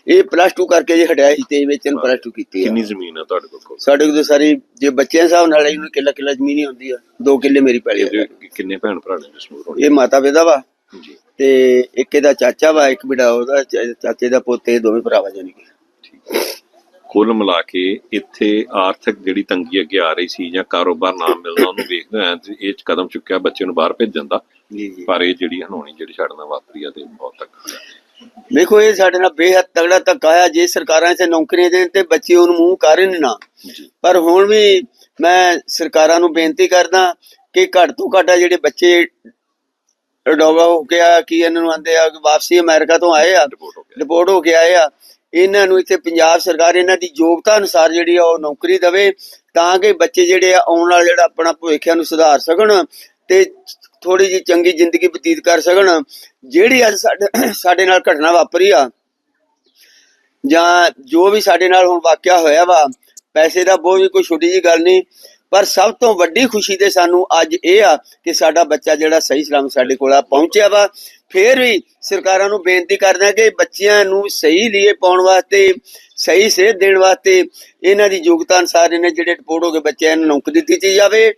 ਇਹ ਪਲੱਸ 2 ਕਰਕੇ ਜੇ ਹਟਿਆ ਸੀ ਤੇ ਵਿੱਚ ਇਹਨੂੰ ਪਲੱਸ 2 ਕੀਤੀ ਆ। ਕਿੰਨੀ ਜ਼ਮੀਨ ਹੈ ਤੁਹਾਡੇ ਕੋਲ ਸਾਡੇ ਕੋਲ ਸਾਰੀ ਜੇ ਬੱਚਿਆਂ ਹਿਸਾਬ ਨਾਲ ਇਹਨੂੰ ਕਿੱਲਾ ਕਿੱਲਾ ਜ਼ਮੀਨ ਹੀ ਹੁੰਦੀ ਆ। 2 ਕਿੱਲੇ ਮੇਰੀ ਪੈਲੀ ਆ। ਕਿੰਨੇ ਭੈਣ ਭਰਾ ਨੇ ਜਸਨੂਰ ਹੋਣੀ? ਇਹ ਮਾਤਾ ਪਿਤਾ ਵਾ। ਜੀ। ਤੇ ਇੱਕ ਇਹਦਾ ਚਾਚਾ ਵਾ ਇੱਕ ਬੇਟਾ ਉਹਦਾ ਚਾਚੇ ਦਾ ਪੁੱਤ ਇਹ ਦੋਵੇਂ ਭਰਾਵਾ ਜਾਨੀ ਕਿ। ਕੁੱਲ ਮਿਲਾ ਕੇ ਇੱਥੇ ਆਰਥਿਕ ਜਿਹੜੀ ਤੰਗੀ ਅੱਗੇ ਆ ਰਹੀ ਸੀ ਜਾਂ ਕਾਰੋਬਾਰ ਨਾ ਮਿਲਣਾ ਉਹਨੂੰ ਵੇਖਦੇ ਹੋਇਆ ਤੇ ਇਹ 'ਚ ਕਦਮ ਚੁੱਕਿਆ ਬੱਚੇ ਨੂੰ ਬਾਹਰ ਭੇਜਣ ਦਾ। ਪਰ ਇਹ ਜਿਹੜੀ ਹਨੋਣੀ ਜਿਹੜੀ ਛੱਡਣਾ ਵਾਪਰੀ ਆ ਤੇ ਬਹੁਤ ਤੱਕ ਦੇਖੋ ਇਹ ਸਾਡੇ ਨਾਲ ਬੇਹੱਦ ਤਗੜਾ ਧੱਕਾ ਆ ਜੇ ਸਰਕਾਰਾਂ ਇੱਥੇ ਨੌਕਰੀਆਂ ਦੇਣ ਤੇ ਬੱਚੇ ਉਹਨੂੰ ਮੂੰਹ ਕਰਨ ਨਾ ਪਰ ਹੁਣ ਵੀ ਮੈਂ ਸਰਕਾਰਾਂ ਨੂੰ ਬੇਨਤੀ ਕਰਦਾ ਕਿ ਘੱਟ ਤੋਂ ਘੱਟ ਆ ਜਿਹੜੇ ਬੱਚੇ ਡੋਗਾ ਹੋ ਗਿਆ ਕੀ ਇਹਨਾਂ ਨੂੰ ਆਂਦੇ ਆ ਕਿ ਵਾਪਸੀ ਅਮਰੀਕਾ ਤੋਂ ਆਏ ਆ ਰਿਪੋਰਟ ਹੋ ਗਿਆ ਰਿਪੋਰਟ ਹੋ ਕੇ ਆਏ ਆ ਇਹਨਾਂ ਨੂੰ ਇੱਥੇ ਪੰਜਾਬ ਸਰਕਾਰ ਇਹਨਾਂ ਦੀ ਯੋਗਤਾ ਅਨੁਸਾਰ ਜਿਹੜੀ ਆ ਉਹ ਨੌਕਰੀ ਦੇਵੇ, ਤਾਂ ਕਿ ਬੱਚੇ ਜਿਹੜੇ ਆ ਆਉਣ ਵਾਲਾ ਜਿਹੜਾ ਆਪਣਾ ਭਵਿੱਖ ਨੂੰ ਸੁਧਾਰ ਸਕਣ ਤੇ ਥੋੜੀ ਜਿਹੀ ਚੰਗੀ ਜ਼ਿੰਦਗੀ ਬਤੀਤ ਕਰ ਸਕਣ। ਜਿਹੜੀ ਅੱਜ ਸਾਡੇ ਸਾਡੇ ਨਾਲ ਘਟਨਾ ਵਾਪਰੀ ਆ, ਜਾਂ ਜੋ ਵੀ ਸਾਡੇ ਨਾਲ ਹੁਣ ਵਾਕਿਆ ਹੋਇਆ ਵਾ, ਪੈਸੇ ਦਾ ਬੋਝ ਵੀ ਕੋਈ ਛੋਟੀ ਜੀ ਗੱਲ ਨਹੀਂ, ਪਰ ਸਭ ਤੋਂ ਵੱਡੀ ਖੁਸ਼ੀ ਤੇ ਸਾਨੂੰ ਅੱਜ ਇਹ ਆ ਕਿ ਸਾਡਾ ਬੱਚਾ ਜਿਹੜਾ ਸਹੀ ਸਲਾਮ ਸਾਡੇ ਕੋਲ ਆ ਪਹੁੰਚਿਆ ਵਾ। ਫੇਰ ਵੀ ਸਰਕਾਰਾਂ ਨੂੰ ਬੇਨਤੀ ਕਰਦੇ ਆ ਕਿ ਬੱਚਿਆਂ ਨੂੰ ਸਹੀ ਲੀਏ ਪਾਉਣ ਵਾਸਤੇ, ਸਹੀ ਸੇਧ ਦੇਣ ਵਾਸਤੇ ਇਹਨਾਂ ਦੀ ਯੋਗਤਾ ਅਨਸਾਰ ਇਹਨੇ ਜਿਹੜੇ ਰਿਪੋਰਟ ਹੋ ਗਏ ਬੱਚਿਆਂ ਨੂੰ ਨੌਕਰੀ ਦਿੱਤੀ ਜਾਵੇ।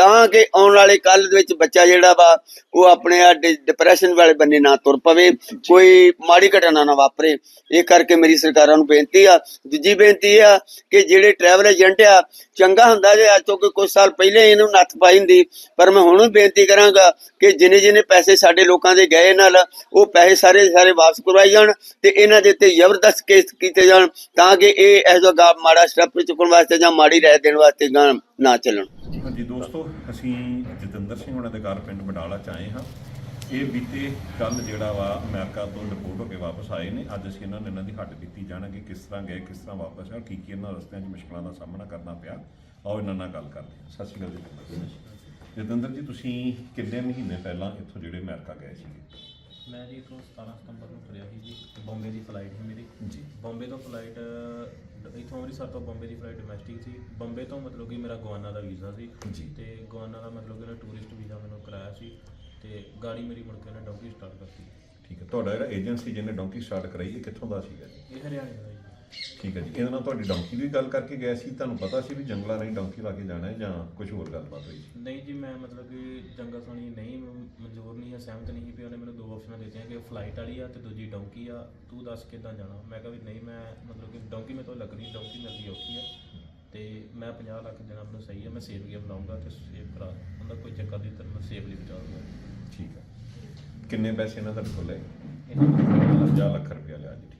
ਤਾਂ ਕਿ ਆਉਣ ਵਾਲੇ ਕੱਲ ਦੇ ਵਿੱਚ ਬੱਚਾ ਜਿਹੜਾ ਵਾ, ਉਹ ਆਪਣੇ ਆ ਡਿਪਰੈਸ਼ਨ ਵਾਲੇ ਬੰਨੇ ਨਾ ਤੁਰ ਪਵੇ, ਕੋਈ ਮਾੜੀ ਘਟਨਾ ਨਾ ਵਾਪਰੇ। ਇਹ ਕਰਕੇ ਮੇਰੀ ਸਰਕਾਰਾਂ ਨੂੰ ਬੇਨਤੀ ਆ। ਦੂਜੀ ਬੇਨਤੀ ਇਹ ਆ ਕਿ ਜਿਹੜੇ ਟਰੈਵਲ ਏਜੰਟ ਆ, ਚੰਗਾ ਹੁੰਦਾ ਜੇ ਅੱਜ ਤੋਂ ਕੋਈ ਕੁਝ ਸਾਲ ਪਹਿਲੇ ਇਹਨੂੰ ਨੱਥ ਪਾਈ ਹੁੰਦੀ। ਪਰ ਮੈਂ ਹੁਣ ਵੀ ਬੇਨਤੀ ਕਰਾਂਗਾ ਕਿ ਜਿਨੇ ਜਿਨੇ ਪੈਸੇ ਸਾਡੇ ਲੋਕਾਂ ਦੇ ਗਏ ਨਾਲ, ਉਹ ਪੈਸੇ ਸਾਰੇ ਸਾਰੇ ਵਾਪਸ ਕਰਵਾਏ ਜਾਣ ਤੇ ਇਹਨਾਂ ਦੇ ਉੱਤੇ ਜ਼ਬਰਦਸਤ ਕੇਸ ਕੀਤੇ ਜਾਣ ਤਾਂ ਕਿ ਇਹ ਇਹੋ ਜਿਹਾ ਗਾ- ਮਾੜਾ ਸਟੈਪ ਚੁੱਕਣ ਵਾਸਤੇ ਜਾਂ ਮਾੜੀ ਰਾਏ ਦੇਣ ਵਾਸਤੇ ਗਾਂ ਨਾ ਚੱਲਣ। ਹਾਂਜੀ ਦੋਸਤੋ ਅਸੀਂ ਜਤਿੰਦਰ ਸਿੰਘ ਹੁਣਾਂ ਦੇ ਘਰ ਪਿੰਡ ਬਡਾਲਾ ਚ ਆਏ ਹਾਂ। ਇਹ ਬੀਤੇ ਕੱਲ ਜਿਹੜਾ ਵਾ ਅਮਰੀਕਾ ਤੋਂ ਰਿਪੋਰਟ ਹੋ ਕੇ ਵਾਪਸ ਆਏ ਨੇ। ਅੱਜ ਅਸੀਂ ਇਹਨਾਂ ਨੂੰ ਇਹਨਾਂ ਦੀ ਹੱਡ ਦਿੱਤੀ ਜਾਣਾਂਗੇ ਕਿਸ ਤਰ੍ਹਾਂ ਗਏ ਕਿਸ ਤਰ੍ਹਾਂ ਵਾਪਸ ਆਏ ਕੀ ਕੀ ਇਹਨਾਂ ਰਸਤਿਆਂ 'ਚ ਮੁਸ਼ਕਲਾਂ ਦਾ ਸਾਹਮਣਾ ਕਰਨਾ ਪਿਆ। ਆਓ ਇਹਨਾਂ ਨਾਲ ਗੱਲ ਕਰਦੇ ਹਾਂ। ਸਤਿ ਸ਼੍ਰੀ ਅਕਾਲ ਜਤਿੰਦਰ ਜੀ। ਜਤਿੰਦਰ ਜੀ ਤੁਸੀਂ ਕਿੰਨੇ ਮਹੀਨੇ ਪਹਿਲਾਂ ਇੱਥੋਂ ਜਿਹੜੇ ਅਮਰੀਕਾ ਗਏ ਸੀਗੇ? ਮੈਂ ਜੀ ਤੋਂ 17 ਸਤੰਬਰ ਨੂੰ ਤੁਰਿਆ ਸੀ ਜੀ ਬੰਬੇ ਦੀ ਫਲਾਈਟ ਸੀ ਮੇਰੀ। ਜੀ। ਬੰਬੇ ਤੋਂ ਫਲਾਈਟ ਇਥੋਂ ਅੰਮ੍ਰਿਤਸਰ ਤੋਂ ਬੰਬੇ ਦੀ ਫਲਾਈਟ ਡੋਮੈਸਟਿਕ ਸੀ। ਬੰਬੇ ਤੋਂ ਮਤਲਬ ਕਿ ਮੇਰਾ ਗਵਾਨਾ ਦਾ ਵੀਜ਼ਾ ਸੀ। ਜੀ। ਤੇ ਗਵਾਨਾ ਦਾ ਮਤਲਬ ਕਿ ਉਹਨੇ ਟੂਰਿਸਟ ਵੀਜ਼ਾ ਮੈਨੂੰ ਕਰਾਇਆ ਸੀ। ਤੇ ਗਾੜੀ ਮੇਰੀ ਮੁੜ ਕੇ ਉਹਨੇ ਡੌਂਕੀ ਸਟਾਰਟ ਕਰਤੀ। ਠੀਕ ਹੈ ਤੁਹਾਡਾ ਜਿਹੜਾ ਏਜੰਸੀ ਜਿਹਨੇ ਡੌਂਕੀ ਸਟਾਰਟ ਕਰਾਈ ਇਹ ਕਿੱਥੋਂ ਦਾ ਸੀਗਾ ਜੀ? ਇਹ ਹਰਿਆਣੇ ਦਾ ਜੀ। ਠੀਕ ਹੈ ਜੀ। ਇਹਦੇ ਨਾਲ ਤੁਹਾਡੀ ਡੌਂਕੀ ਦੀ ਗੱਲ ਕਰਕੇ ਗਏ ਸੀ ਤੁਹਾਨੂੰ ਪਤਾ ਸੀ ਵੀ ਜੰਗਲਾਂ ਰਾਹੀਂ ਡੌਂਕੀ ਲਾ ਕੇ ਜਾਣਾ ਹੈ ਜਾਂ ਕੁਝ ਹੋਰ ਗੱਲਬਾਤ ਹੋਈ ਸੀ? ਨਹੀਂ ਜੀ ਮੈਂ ਮਤਲਬ ਕਿ ਜੰਗਲ ਸੋਣੀ ਨਹੀਂ ਮ- ਮਨਜ਼ੂਰ ਨਹੀਂ ਹੈ ਸਹਿਮਤ ਨਹੀਂ ਸੀ ਵੀ ਉਹਨੇ ਮੈਨੂੰ ਦੋ ਆਪਸ਼ਨਾਂ ਦਿੱਤੀਆਂ ਕਿ ਫਲਾਈਟ ਵਾਲੀ ਆ ਤੇ ਦੂਜੀ ਡੌਂਕੀ ਆ ਤੂੰ ਦੱਸ ਕਿੱਦਾਂ ਜਾਣਾ? ਮੈਂ ਕਿਹਾ ਵੀ ਨਹੀਂ ਮੈਂ ਮਤਲਬ ਕਿ ਡੌਂਕੀ ਮੇਰੇ ਤੋਂ ਲੱਗਣੀ ਡੌਂਕੀ ਮਿਲਦੀ ਔਖੀ ਆ। ਤੇ ਮੈਂ 50 ਲੱਖ ਦੇਣਾ ਮੈਨੂੰ ਸਹੀ ਹੈ ਮੈਂ ਸੇਫ ਗੇਮ ਲਾਉਂਗਾ ਤੇ ਸੇਫ ਕਰਾ ਉਹਦਾ ਕੋਈ ਚੱਕਰ ਨਹੀਂ ਤੇ ਮੈਂ ਸੇਫਲੀ ਬਚਾ ਦੂੰਗਾ ਠੀਕ ਹੈ। ਕਿੰਨੇ ਪੈਸੇ ਇਹਨਾਂ ਤੁਹਾਡੇ ਕੋਲ ਲਏ ਇਹਨਾਂ ਨੂੰ 50 ਲੱਖ ਰੁਪਇਆ ਲਿਆ ਜੀ ਠੀਕ ਆ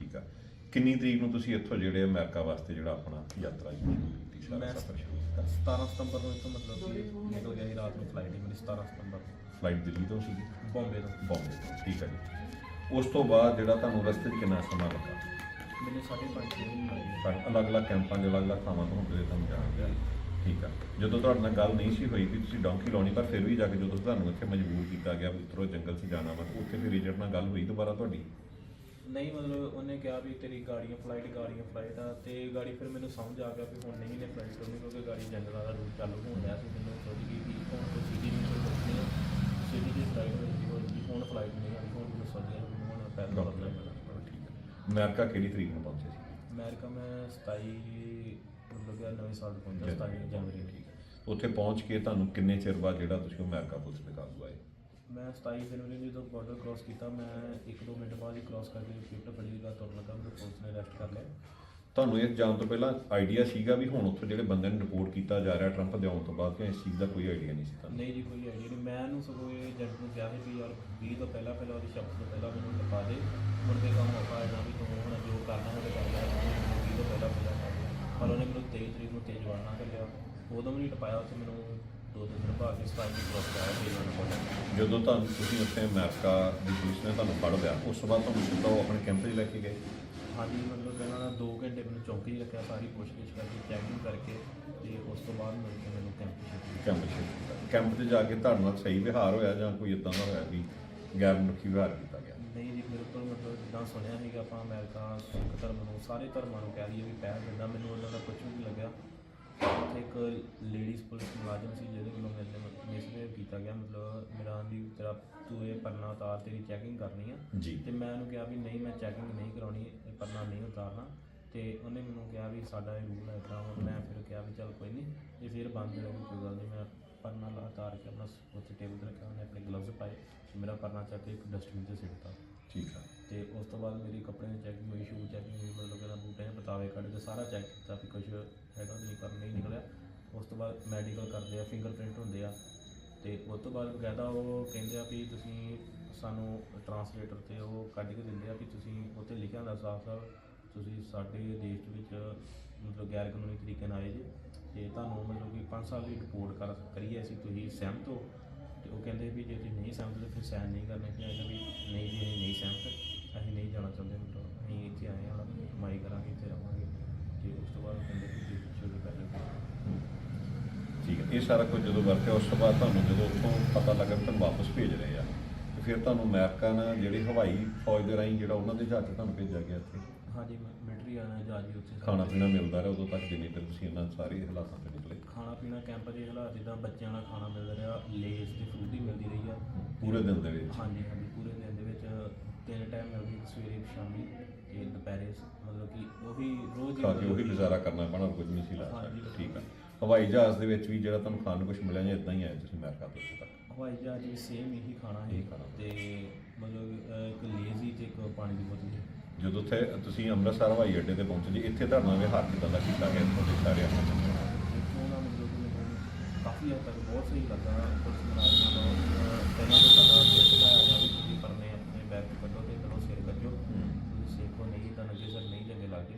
ਕਿੰਨੀ ਤਰੀਕ ਨੂੰ ਤੁਸੀਂ ਇੱਥੋਂ ਜਿਹੜੇ ਅਮਰੀਕਾ ਵਾਸਤੇ ਜਿਹੜਾ ਆਪਣਾ ਯਾਤਰਾ ਸ਼ੁਰੂ ਕੀਤੀ ਸਾਰਾ ਮੈਂ ਸਫ਼ਰ ਸ਼ੁਰੂ ਕੀਤਾ? 17 ਸਤੰਬਰ ਨੂੰ ਇੱਥੋਂ ਮਤਲਬ ਕਿ ਨਿਕਲ ਗਿਆ ਸੀ ਰਾਤ ਨੂੰ ਫਲਾਈਟ ਮੇਰੀ 17 ਸਤੰਬਰ ਫਲਾਈਟ ਦਿੱਲੀ ਤੋਂ ਸੀਗੀ? ਬੰਬੇ ਤੋਂ। ਬੰਬੇ ਤੋਂ ਠੀਕ ਹੈ ਜੀ। ਉਸ ਤੋਂ ਬਾਅਦ ਜਿਹੜਾ ਤੁਹਾਨੂੰ ਰਸਤੇ 'ਚ ਕਿੰਨਾ ਸਮਾਂ ਲੱਗਾ? ਮੈਨੂੰ ਸਾਢੇ ਪੰਜ ਛੇ ਮਹੀਨੇ ਲੱਗੇ। ਪਰ ਅਲੱਗ-ਅਲੱਗ ਕੈਂਪਾਂ 'ਚ ਅਲੱਗ-ਅਲੱਗ ਥਾਵਾਂ ਤੋਂ ਹੁੰਦੇ ਤੁਹਾਨੂੰ ਜਾਣਾ ਪਿਆ ਠੀਕ ਆ ਜਦੋਂ ਤੁਹਾਡੇ ਨਾਲ ਗੱਲ ਨਹੀਂ ਸੀ ਹੋਈ ਕਿ ਤੁਸੀਂ ਡੌਂਕੀ ਲਾਉਣੀ ਪਰ ਫਿਰ ਵੀ ਜਾ ਕੇ ਜਦੋਂ ਤੁਹਾਨੂੰ ਇੱਥੇ ਮਜਬੂਰ ਕੀਤਾ ਗਿਆ ਵੀ ਉਤਰੋ ਜੰਗਲ 'ਚ ਜਾਣਾ ਵਾ ਉੱਥੇ ਫਿਰ ਏਜੰਟ ਨਾਲ ਗੱਲ ਹੋਈ ਦੁਬਾਰਾ ਤੁਹਾਡੀ? ਨਹੀਂ ਮਤਲਬ ਉਹਨੇ ਕਿਹਾ ਵੀ ਤੇਰੀ ਗਾੜੀਆਂ ਫਲਾਈਟ ਗਾੜੀਆਂ ਫਲਾਈਟ ਆ ਤੇ ਗਾੜੀ ਫਿਰ ਮੈਨੂੰ ਸਮਝ ਆ ਗਿਆ ਵੀ ਹੁਣ ਨਹੀਂ ਨੇ ਫਲਾਈਟ ਕਰਨੀ ਕਿਉਂਕਿ ਗਾੜੀ ਜੰਗਲਾਂ ਦਾ ਰੂਟ ਚਾਲੂ ਹੋਣ ਡਿਆ ਸੀ ਮੈਨੂੰ ਥੋੜੀ ਜਿਹੀ ਵੀ ਹੁਣ ਕੋਈ ਸਿੱਧੀ ਨਹੀਂ ਕੋਈ ਰੁਕਣੀ ਆ। ਸਿੱਧੀ ਦੀ ਫਲਾਈਟ ਹੋਈ ਹੁਣ ਵੀ ਹੁਣ ਫਲਾਈਟ ਨਹੀਂ ਆਣੀ ਹੁਣ ਮੈਨੂੰ ਸਮਝ ਆ ਵੀ ਹੁਣ ਪੈਦਲ ਕਰਨਾ ਪੈਣਾ ਠੀਕ ਹੈ ਅਮਰੀਕਾ ਕਿਹੜੀ ਤਰੀਕ ਨੂੰ ਪਹੁੰਚੇ ਸੀ? ਅਮਰੀਕਾ ਮੈਂ 27 ਮਤਲਬ ਕਿ ਨਵੇਂ ਸਾਲ ਤੋਂ ਪਹੁੰਚਿਆ 27 ਜਨਵਰੀ ਨੂੰ ਉੱਥੇ ਪਹੁੰਚ ਕੇ ਤੁਹਾਨੂੰ ਕਿੰਨੇ ਚਿਰ ਬਾਅਦ ਜਿਹੜਾ ਤੁਸੀਂ ਅਮਰੀਕਾ ਪੁਲਿਸ ਦੇ ਕਾਬੂ ਆਏ ਮੈਂ 27 ਜਨਵਰੀ ਨੂੰ ਜਦੋਂ ਬਾਰਡਰ ਕ੍ਰਾਸ ਕੀਤਾ ਮੈਂ 1-2 ਮਿੰਟ ਬਾਅਦ ਹੀ ਕ੍ਰਾਸ ਕਰਕੇ ਫਿਫਟ ਫੜੀ ਦਾ ਤੁਰਨ ਲੱਗਾ ਮੈਨੂੰ ਪੁਲਿਸ ਨੇ ਅਰੈਸਟ ਕਰ ਲਿਆ। ਤੁਹਾਨੂੰ ਇਹ ਜਾਣ ਤੋਂ ਪਹਿਲਾਂ ਆਈਡੀਆ ਸੀਗਾ ਵੀ ਹੁਣ ਉੱਥੋਂ ਜਿਹੜੇ ਬੰਦੇ ਨੂੰ ਰਿਪੋਰਟ ਕੀਤਾ ਜਾ ਰਿਹਾ ਟਰੰਪ ਦੇ ਆਉਣ ਤੋਂ ਬਾਅਦ ਕਿ ਇਸ ਚੀਜ਼ ਦਾ ਕੋਈ ਆਈਡੀਆ ਨਹੀਂ ਸੀ ਤੁਹਾਨੂੰ? ਨਹੀਂ ਜੀ ਕੋਈ ਆਈਡੀਆ ਨਹੀਂ। ਮੈਂ ਇਹਨੂੰ ਸਗੋਂ ਇਹ ਏਜੰਟ ਨੂੰ ਕਿਹਾ ਸੀ ਵੀ ਯਾਰ 20 ਤੋਂ ਪਹਿਲਾਂ ਪਹਿਲਾਂ ਉਹਦੀ ਸ਼ਬਦ ਤੋਂ ਪਹਿਲਾਂ ਮੈਨੂੰ ਟਪਾ ਦੇ। ਮੁੜ ਕੇ ਕੰਮ ਹੋ ਜਾਣਾ ਵੀ ਤੂੰ ਹੁਣ ਜੋ ਕਰਨਾ ਉਹ ਕਰ ਲੈ 20 ਤੋਂ ਪਹਿਲਾਂ ਪਹਿਲਾਂ ਕਰ ਲਿਆ ਪਰ ਉਹਨੇ ਮੈਨੂੰ 23 ਤਰੀਕ ਨੂੰ ਤੇਜ਼ ਵੜਨਾ ਕਰਿਆ ਉਦੋਂ ਵੀ ਨਹੀਂ ਟਪਾਇਆ ਉੱਥੇ ਮੈਨੂੰ। ਦੋ ਦਿਨ ਦੀ ਕੋਲ ਜਦੋਂ ਤੁਹਾਨੂੰ ਤੁਸੀਂ ਉੱਥੇ ਅਮਰੀਕਾ ਦੀ ਪੁਲਿਸ ਨੇ ਤੁਹਾਨੂੰ ਫੜ ਲਿਆ ਉਸ ਤੋਂ ਬਾਅਦ ਤੁਹਾਨੂੰ ਸਿੱਧਾ ਉਹ ਆਪਣੇ ਕੈਂਪ 'ਚ ਲੈ ਕੇ ਗਏ? ਹਾਂਜੀ ਮਤਲਬ ਪਹਿਲਾਂ ਨਾ 2 ਘੰਟੇ ਮੈਨੂੰ ਚੌਂਕੀ 'ਚ ਰੱਖਿਆ ਸਾਰੀ ਪੁੱਛਗਿੱਛ ਕਰਕੇ ਚੈਕਿੰਗ ਕਰਕੇ ਤੇ ਉਸ ਤੋਂ ਬਾਅਦ ਮਿਲ ਕੇ ਮੈਨੂੰ ਕੈਂਪ ਛੱਡਿਆ। ਕੈਂਪ 'ਚ ਕੈਂਪ 'ਚ ਜਾ ਕੇ ਤੁਹਾਡੇ ਨਾਲ ਸਹੀ ਵਿਹਾਰ ਹੋਇਆ ਜਾਂ ਕੋਈ ਇਦਾਂ ਦਾ ਹੋਇਆ ਵੀ ਗੈਰ ਮਨੁੱਖੀ ਵਿਹਾਰ ਕੀਤਾ ਗਿਆ? ਨਹੀਂ ਜੀ ਬਿਲਕੁਲ ਮਤਲਬ ਜਿੱਦਾਂ ਸੁਣਿਆ ਸੀਗਾ ਆਪਾਂ ਅਮਰੀਕਾ ਸਿੱਖ ਧਰਮ ਨੂੰ ਸਾਰੇ ਧਰਮਾਂ ਨੂੰ ਕਹਿ ਲਈਏ ਵੀ ਪਹਿਲ ਦਿੰਦਾ ਮੈਨੂੰ ਉਹਨਾਂ ਦਾ ਕੁਝ ਵੀ ਨਹੀਂ ਲੱਗਿਆ। ਉੱਥੇ ਇੱਕ ਲੇਡੀਜ਼ ਪੁਲਿਸ ਮੁਲਾਜ਼ਮ ਸੀ ਜਿਹਦੇ ਵੱਲੋਂ ਮੇਰੇ ਨਾਲ ਮਿਸਬਿਹੇਵ ਕੀਤਾ ਗਿਆ। ਮਤਲਬ ਮੇਰਾ ਵੀ ਤੇਰਾ ਤੂੰ ਇਹ ਪਰਨਾ ਉਤਾਰ ਤੇਰੀ ਚੈਕਿੰਗ ਕਰਨੀ ਆ। ਜੀ। ਤੇ ਮੈਂ ਉਹਨੂੰ ਕਿਹਾ ਵੀ ਨਹੀਂ ਮੈਂ ਚੈਕਿੰਗ ਨਹੀਂ ਕਰਾਉਣੀ ਇਹ ਪਰਨਾ ਨਹੀਂ ਉਤਾਰਨਾ। ਤੇ ਉਹਨੇ ਮੈਨੂੰ ਕਿਹਾ ਵੀ ਸਾਡਾ ਇਹ ਰੂਲ ਹੈ ਤਾਂ ਮੈਂ ਫਿਰ ਕਿਹਾ ਵੀ ਚੱਲ ਕੋਈ ਨਹੀਂ ਇਹ ਫਿਰ ਬੰਦ ਹੋ ਗਈ ਕੋਈ ਗੱਲ ਨਹੀਂ। ਮੈਂ ਪਰਨਾ ਲਾ ਉਤਾਰ ਕੇ ਆਪਣਾ ਉੱਥੇ ਟੇਬਲ ਤੇ ਰੱਖਿਆ। ਉਹਨੇ ਆਪਣੇ ਗਲਵਜ਼ ਪਾਏ। ਤੇ ਮੇਰਾ ਪਰਨਾ ਚੱਕ ਕੇ ਇੱਕ ਡਸਟਬਿਨ 'ਚ ਸਿੱਟਤਾ ਠੀਕ ਆ। ਤੇ ਉਸ ਤੋਂ ਬਾਅਦ ਮੇਰੀ ਕੱਪੜੇ ਦੀ ਚੈਕਿੰਗ ਹੋਈ ਸ਼ੂ ਚੈਕਿੰਗ ਹੋਈ, ਮਤਲਬ ਕਿ ਬੂਟੇ ਦੇ ਪਤਾਵੇ ਕੱਢ ਕੇ ਸਾਰਾ ਚੈੱਕ ਕੀਤਾ ਵੀ ਕੁਝ ਹੈਗਾ ਨਹੀਂ, ਪਰ ਨਹੀਂ ਨਿਕਲਿਆ। ਉਸ ਤੋਂ ਬਾਅਦ ਮੈਡੀਕਲ ਕਰਦੇ ਆ ਫਿੰਗਰਪ੍ਰਿੰਟ ਹੁੰਦੇ ਆ। ਤੇ ਉਸ ਤੋਂ ਬਾਅਦ ਬਕਾਇਦਾ ਉਹ ਕਹਿੰਦੇ ਆ ਵੀ ਤੁਸੀਂ ਸਾਨੂੰ ਟਰਾਂਸਲੇਟਰ ਤੇ ਉਹ ਕੱਢ ਕੇ ਦਿੰਦੇ ਆ ਵੀ ਤੁਸੀਂ ਉੱਥੇ ਲਿਖਿਆ ਹੁੰਦਾ ਸਾਫ਼ ਸਾਫ਼, ਤੁਸੀਂ ਸਾਡੇ ਦੇਸ਼ ਵਿੱਚ ਮਤਲਬ ਗੈਰ ਕਾਨੂੰਨੀ ਤਰੀਕੇ ਨਾਲ ਆਏ ਜੀ। ਤੇ ਤੁਹਾਨੂੰ ਮਤਲਬ ਕਿ 5 ਸਾਲ ਦੀ ਰਿਪੋਰਟ ਕਰ ਕਰੀਏ ਅਸੀਂ, ਤੁਸੀਂ ਸਹਿਮਤ ਹੋ? ਤੇ ਉਹ ਕਹਿੰਦੇ ਵੀ ਜੇ ਤੁਸੀਂ ਨਹੀਂ ਤਾਂ ਫਿਰ ਸਾਈਨ ਨਹੀਂ ਕਰਨੇ। ਅਸੀਂ ਵੀ ਨਹੀਂ ਜੀ ਅਸੀਂ ਨਹੀਂ ਸਹਿਮਤ। ਅਸੀਂ ਨਹੀਂ ਜਾਣਾ ਚਾਹੁੰਦੇ ਮਤਲਬ ਅਸੀਂ ਇੱਥੇ ਆਏ ਹਾਂ ਕਮਾਈ ਕਰਾਂਗੇ ਇੱਥੇ ਰਵਾਂਗੇ। ਤੇ ਉਸ ਤੋਂ ਬਾਅਦ ਉਹ ਕਹਿੰਦੇ ਕਿ ਤੁਸੀਂ ਪਿੱਛੇ ਦੇ ਪੈਸੇ ਠੀਕ ਹੈ ਇਹ ਸਾਰਾ ਕੁਝ ਜਦੋਂ ਵਰਤਿਆ ਉਸ ਤੋਂ ਬਾਅਦ ਤੁਹਾਨੂੰ ਜਦੋਂ ਉੱਥੋਂ ਪਤਾ ਲੱਗਾ ਵੀ ਤੁਹਾਨੂੰ ਵਾਪਸ ਭੇਜ ਰਹੇ ਆ ਤੇ ਫਿਰ ਤੁਹਾਨੂੰ ਅਮਰੀਕਾ ਨਾਲ ਜਿਹੜੀ ਹਵਾਈ ਫੌਜ ਦੇ ਰਾਹੀਂ ਜਿਹੜਾ ਉਹਨਾਂ ਦੇ ਜਹਾਜ਼ ਤੁਹਾਨੂੰ ਭੇਜਿਆ ਗਿਆ ਇੱਥੇ? ਹਾਂਜੀ ਮਿਲਟਰੀ ਆਣਾ ਜਹਾਜ਼ ਵੀ ਉੱਥੇ ਖਾਣਾ ਪੀਣਾ ਮਿਲਦਾ ਰਿਹਾ ਉਦੋਂ ਤੱਕ ਜਿੰਨੀ ਦੇਰ ਤੁਸੀਂ ਇਹਨਾਂ ਸਾਰੇ ਹਾਲਾਤਾਂ ਤੋਂ ਖਾਣਾ ਪੀਣਾ ਕੈਂਪ ਦੇ ਹਾਲਾਤ ਜਿੱਦਾਂ ਬੱਚਿਆਂ ਦਾ ਖਾਣਾ ਮਿਲਦਾ ਰਿਹਾ ਲੇਸ ਤੇ ਫਰੂਟੀ ਮਿਲਦੀ ਰਹੀ ਆ। ਪੂਰੇ ਦਿਨ ਦੇ ਵਿੱਚ। ਹਾਂਜੀ ਹਾਂਜੀ ਪੂਰੇ ਦਿਨ ਦੇ ਵਿੱਚ ਤਿੰਨ ਟਾਈਮ ਮਿਲਦੀ ਸਵੇਰੇ ਸ਼ਾਮੀ ਤੇ ਦੁਪਹਿਰੇ। ਮਤਲਬ ਕਿ ਉਹੀ ਰੋਜ਼ ਦੀ ਖਾ ਕੇ ਉਹੀ ਕਿ- ਗੁਜ਼ਾਰਾ ਕਰਨਾ ਪੈਣਾ ਹੋਰ ਕੁਝ ਨਹੀਂ ਸੀ ਲਾ ਹਾਂਜੀ। ਸਕਦੇ ਠੀਕ ਆ। ਹਵਾਈ ਜਹਾਜ਼ ਦੇ ਵਿੱਚ ਵੀ ਜਿਹੜਾ ਤੁਹਾਨੂੰ ਖਾਣ ਨੂੰ ਕੁਝ ਮਿਲਿਆ ਜਾਂ ਇਦਾਂ ਹੀ ਆਇਆ ਤੁਸੀਂ ਅਮਰੀਕਾ ਤੋਂ ਤੱਕ? ਹਵਾਈ ਜਹਾਜ਼ ਵੀ ਸੇਮ ਇਹੀ ਖਾਣਾ ਹੈ। ਖਾਣਾ। ਤੇ ਮਤਲਬ ਅਹ, ਇੱਕ ਲੇਜ਼ੀ ਤੇ ਇੱਕ ਪਾਣੀ ਦੀ ਬੋਤਲ ਸੀ। ਜਦੋਂ ਉੱਥੇ ਤੁਸੀਂ ਅੰਮ੍ਰਿਤਸਰ ਹਵਾਈ ਅੱਡੇ ਤੇ ਪਹੁੰਚੇ ਜੀ ਇੱਥੇ ਤੁਹਾਡਾ ਵਿਹਾਰ ਕਿੱਦਾਂ ਦਾ ਕੀਤਾ ਗਿਆ ਤੁਹਾਡੇ ਸਾਰੇ ਇੱਥੋਂ ਦਾ ਮਤਲਬ ਕਿ ਮੈਨੂੰ ਕਾਫੀ ਹੱਦ ਤੱਕ ਬਹੁਤ ਸਹੀ ਲੱਗਾ ਪੁਲਿਸ ਮੁਲਾਜ਼ਮਾਂ ਦਾ ਪਹਿਲਾਂ ਤਾਂ ਸਾਡਾ ਸਿਰ ਘਟਾਇਆ ਗਿਆ ਵੀ ਤੁਸੀਂ ਪਰਨੇ ਆਪਣੇ ਬੈਗ ਤੋਂ ਕੱਢੋ ਤੇ ਕਰੋ ਸਿਰ ਕੱਢੋ ਤੁਸੀਂ ਸੇਖੋ ਨਹੀਂ ਤਾਂ ਅੱਗੇ ਸਰ ਨਹੀਂ ਚੰਗੇ ਲੱਗੇ।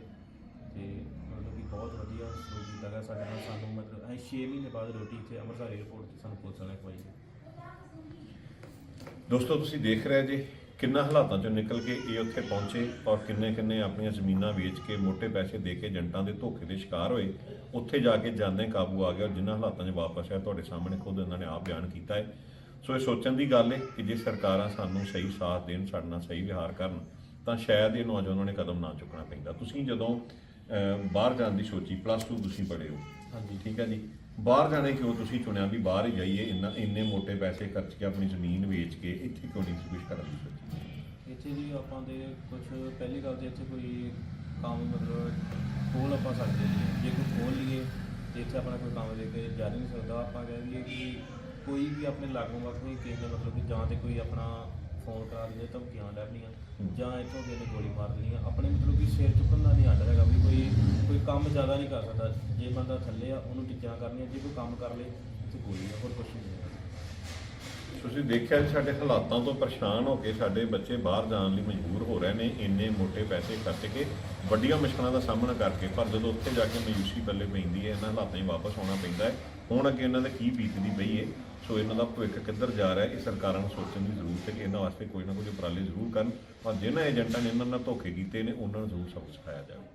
ਤੇ ਮਤਲਬ ਕਿ ਬਹੁਤ ਵਧੀਆ ਸਲੂਕ ਕੀਤਾ ਗਿਆ ਸਾਡੇ ਨਾਲ। ਸਾਨੂੰ ਮਤਲਬ ਅਸੀਂ 6 ਮਹੀਨੇ ਬਾਅਦ ਰੋਟੀ ਇੱਥੇ ਅੰਮ੍ਰਿਤਸਰ 에ਅਰਪੋਰਟ ਤੇ ਸਾਨੂੰ ਪੁਲਿਸ ਵਾਲਿਆਂ ਖਵਾਈ ਦੋਸਤੋ ਤੁਸੀਂ ਦੇਖ ਰਹੇ ਜੇ ਕਿੰਨਾ ਹਾਲਾਤਾਂ ਚੋਂ ਨਿਕਲ ਕੇ ਇਹ ਉੱਥੇ ਪਹੁੰਚੇ ਔਰ ਕਿੰਨੇ ਕਿੰਨੇ ਆਪਣੀਆਂ ਜ਼ਮੀਨਾਂ ਵੇਚ ਕੇ ਮੋٹے ਪੈਸੇ ਦੇ ਕੇ ਏਜੰਟਾਂ ਦੇ ਧੋਖੇ ਦੇ ਸ਼ਿਕਾਰ ਹੋਏ ਉੱਥੇ ਜਾ ਕੇ ਜਾਂਦੇ ਕਾਬੂ ਆ ਗਿਆ ਔਰ ਜਿਨ੍ਹਾਂ ਹਾਲਾਤਾਂ 'ਚ ਵਾਪਸ ਆਇਆ ਤੁਹਾਡੇ ਸਾਹਮਣੇ ਖੁਦ ਇਹਨਾਂ ਨੇ ਆਪ ਬਿਆਨ ਕੀਤਾ ਹੈ। ਸੋ ਇਹ ਸੋਚਣ ਦੀ ਗੱਲ ਹੈ ਕਿ ਜੇ ਸਰਕਾਰਾਂ ਸਾਨੂੰ ਸਹੀ ਸਾਥ ਦੇਣ ਸਾਡੇ ਨਾਲ ਸਹੀ ਵਿਹਾਰ ਕਰਨ ਤਾਂ ਸ਼ਾਇਦ ਇਹ ਨੌਜਵਾਨਾਂ ਨੇ ਕਦਮ ਨਾ ਚੁੱਕਣਾ ਪੈਂਦਾ। ਤੁਸੀਂ ਜਦੋਂ ਬਾਹਰ ਜਾਣ ਦੀ ਸੋਚੀ ਪਲੱਸ 2 ਤੁਸੀਂ ਪੜ੍ਹੇ ਹੋ। ਹਾਂਜੀ। ਠੀਕ ਹੈ ਜੀ? ਬਾਹਰ ਜਾਣੇ ਕਿਉਂ ਤੁਸੀਂ ਚੁਣਿਆ ਵੀ ਬਾਹਰ ਹੀ ਜਾਈਏ, ਇੰਨਾ ਇੰਨੇ ਮੋٹے ਪੈਸੇ ਖਰਚ ਕੇ ਆਪਣੀ ਜ਼ਮੀਨ ਵੇਚ ਕੇ ਇੱਥੇ ਕਿਉਂ ਨਹੀਂ ਸੀ ਕੁਝ ਕਰਨ ਦੀ ਸੋਚੀ? ਇੱਥੇ ਜੀ ਆਪਾਂ ਦੇ ਕੁਝ ਪਹਿਲੀ ਗੱਲ ਤੇ ਇੱਥੇ ਕੋਈ ਕੰਮ ਮਤਲਬ ਖੋਲ ਆਪਾਂ ਸਕਦੇ ਨਹੀਂ ਜੇ ਕੋਈ ਖੋਲ ਲਈਏ ਤੇ ਇੱਥੇ ਆਪਣਾ ਕੋਈ ਕੰਮ ਦੇ ਕੇ ਜਾ ਨਹੀਂ ਸਕਦਾ। ਆਪਾਂ ਕਹਿ ਦਈਏ ਕਿ ਕੋਈ ਵੀ ਆਪਣੇ ਲਾਗੋਂ ਵੱਖ ਨਹੀਂ ਕਿਸੇ ਨੇ ਮਤਲਬ ਕਿ ਜਾਂ ਤੇ ਕੋਈ ਆਪਣਾ ਫੋਨ ਕਰਾ ਦਿੰਦੇ ਧਮਕੀਆਂ ਲੈਣੀਆਂ। ਜਾਂ ਇੱਥੋਂ ਕਿਸੇ ਨੇ ਗੋਲੀ ਮਾਰ ਦੇਣੀ ਆਪਣੇ ਮਤਲਬ ਕਿ ਸਿਰ ਚੁੱਕਣ ਦਾ ਨਹੀਂ ਆਂਦਾ ਹੈਗਾ ਵੀ ਕੋਈ ਕੋਈ ਕੰਮ ਜ਼ਿਆਦਾ ਨਹੀਂ ਕਰ ਸਕਦਾ। ਜੇ ਬੰਦਾ ਥੱਲੇ ਆ ਉਹਨੂੰ ਟਿੱਚਰਾਂ ਕਰਨੀਆਂ ਜੇ ਕੋਈ ਕੰਮ ਕਰ ਲੇ ਤੇ ਗੋਲੀ ਆ ਹੋਰ ਕੁਛ ਨਹੀਂ ਹੈ ਤੁਸੀਂ ਦੇਖਿਆ ਜੀ ਸਾਡੇ ਹਾਲਾਤਾਂ ਤੋਂ ਪਰੇਸ਼ਾਨ ਹੋ ਕੇ ਸਾਡੇ ਬੱਚੇ ਬਾਹਰ ਜਾਣ ਲਈ ਮਜਬੂਰ ਹੋ ਰਹੇ ਨੇ ਇੰਨੇ ਮੋਟੇ ਪੈਸੇ ਖਰਚ ਕੇ ਵੱਡੀਆਂ ਮੁਸ਼ਕਲਾਂ ਦਾ ਸਾਹਮਣਾ ਕਰਕੇ। ਪਰ ਜਦੋਂ ਉੱਥੇ ਜਾ ਕੇ ਮਾਯੂਸੀ ਪੱਲੇ ਪੈਂਦੀ ਹੈ ਇਹਨਾਂ ਹਾਲਾਤਾਂ 'ਚ ਵਾਪਸ ਆਉਣਾ ਪੈਂਦਾ ਹੈ ਹੁਣ ਅੱਗੇ ਇਹਨਾਂ ਦੇ ਕੀ ਬੀਤਦੀ ਪਈ ਹੈ ਸੋ ਇਹਨਾਂ ਦਾ ਭਵਿੱਖ ਕਿੱਧਰ ਜਾ ਰਿਹਾ ਇਹ ਸਰਕਾਰਾਂ ਨੂੰ ਸੋਚਣ ਦੀ ਜ਼ਰੂਰਤ ਹੈ ਕਿ ਇਹਨਾਂ ਵਾਸਤੇ ਕੋਈ ਨਾ ਕੋਈ ਉਪਰਾਲੇ ਜ਼ਰੂਰ ਕਰਨ। ਪਰ ਜਿਨ੍ਹਾਂ ਏਜੰਟਾਂ ਨੇ ਇਹਨਾਂ ਨਾਲ ਧੋਖੇ ਕੀਤੇ ਨੇ, ਉਹਨਾਂ ਨੂੰ ਜ਼ਰੂਰ ਸਬਕ ਸਿਖਾਇਆ ਜਾਵੇ।